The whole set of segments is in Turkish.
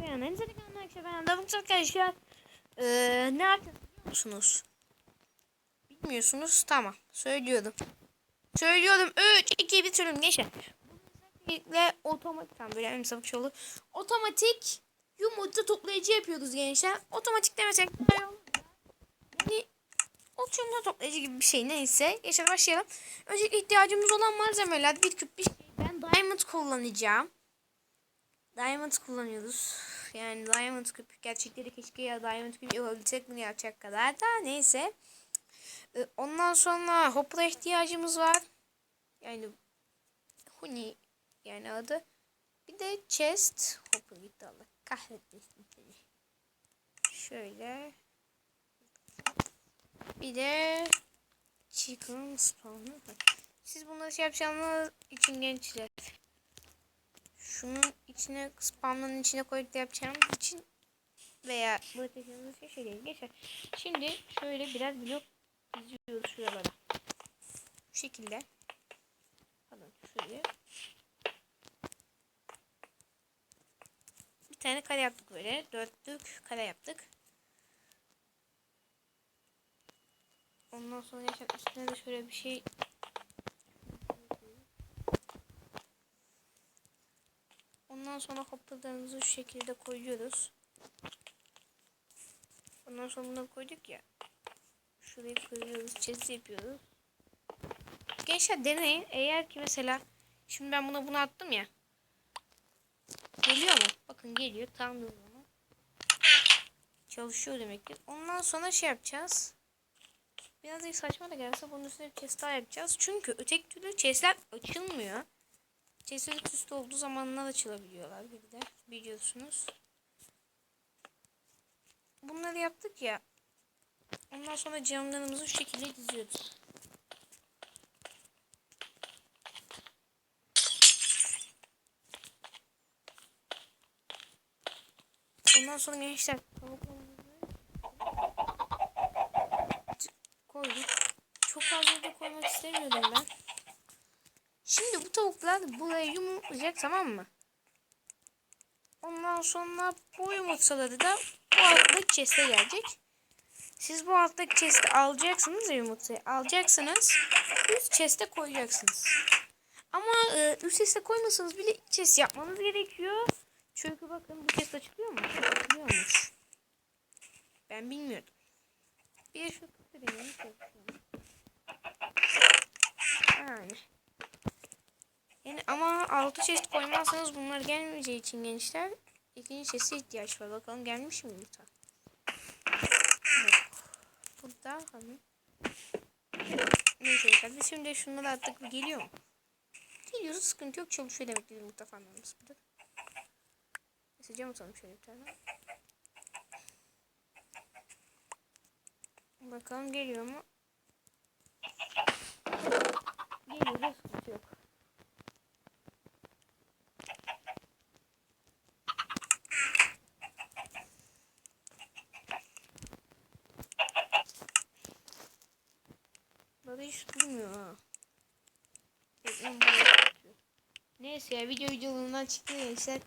Hepinize de kanalına arkadaşlar ben Davut arkadaşlar. Ee, ne yaptınız musunuz? Bilmiyorsunuz tamam söylüyorum. Söylüyorum 3 2 bir türlü geçe. Özellikle otomatik tam böyle en sabık olur. Otomatik yumurta toplayıcı yapıyoruz gençler. Otomatik demesek. Yani o yumurta toplayıcı gibi bir şey neyse. Yaşar başlayalım. Öncelikle ihtiyacımız olan malzemeler bir küp bir şey. Ben diamond kullanacağım. Diamond kullanıyoruz. Yani Diamond küp gerçekleri keşke ya Diamond küp yapabilsek bunu yapacak kadar da neyse. Ee, Ondan sonra Hopper'a ihtiyacımız var. Yani Huni yani adı. Bir de chest. Hopper gitti Allah kahretmesin seni. Şöyle. Bir de chicken spawn. Siz bunları şey yapacağınız için gençler şunun içine spamların içine koyup da yapacağım için veya ötekinin şey şey değil geçer. Şimdi şöyle biraz blok diziyoruz şuralara. Bu şekilde. Pardon şöyle. Bir tane kare yaptık böyle. Dörtlük kare yaptık. Ondan sonra yaşam üstüne de şöyle bir şey Ondan sonra hopperlarımızı şu şekilde koyuyoruz. Ondan sonra bunları koyduk ya. Şurayı koyuyoruz. Chest yapıyoruz. Gençler deneyin. Eğer ki mesela şimdi ben buna bunu attım ya. Geliyor mu? Bakın geliyor. Tam zaman. Çalışıyor demektir. Ondan sonra şey yapacağız. Biraz saçma da gelse bunun üstüne bir chest daha yapacağız. Çünkü öteki türlü chestler açılmıyor. Cesaret üstü olduğu zamanlar açılabiliyorlar bir de biliyorsunuz. Bunları yaptık ya. Ondan sonra camlarımızı şu şekilde diziyoruz. Ondan sonra gençler koyduk. Çok fazla da koymak istemiyordum ben. Tavuklar buraya yumurtlayacak tamam mı? Ondan sonra bu yumurtaları da bu alttaki chest'e gelecek. Siz bu alttaki chest'i alacaksınız ya yumurtayı alacaksınız. Üst chest'e koyacaksınız. Ama e, üst chest'e koymasanız bile iç chest yapmanız gerekiyor. Çünkü bakın bu chest açılıyor mu? Açılıyormuş. Ben bilmiyordum. Bir şu kıtırayım. Yani. Ama altı çeşit koymazsanız bunlar gelmeyeceği için gençler ikinci çeşite ihtiyaç var. Bakalım gelmiş mi yumurta? Yok. Burada hani neyse hadi şimdi şunları artık bir geliyor mu? Geliyorsa sıkıntı yok çalışıyor demektir yumurta fanlarımız burada. Neyse cam atalım şöyle bir tane. Bakalım geliyor mu? Geliyor sıkıntı yok. Hiç durmuyor ha. Neyse ya video videolarından çıktı gençler.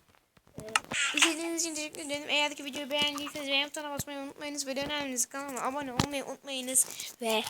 Ee, izlediğiniz için teşekkür ederim. Eğer ki videoyu beğendiyseniz beğen butonuna basmayı unutmayınız. Ve önemlisi kanalıma abone olmayı unutmayınız. Ve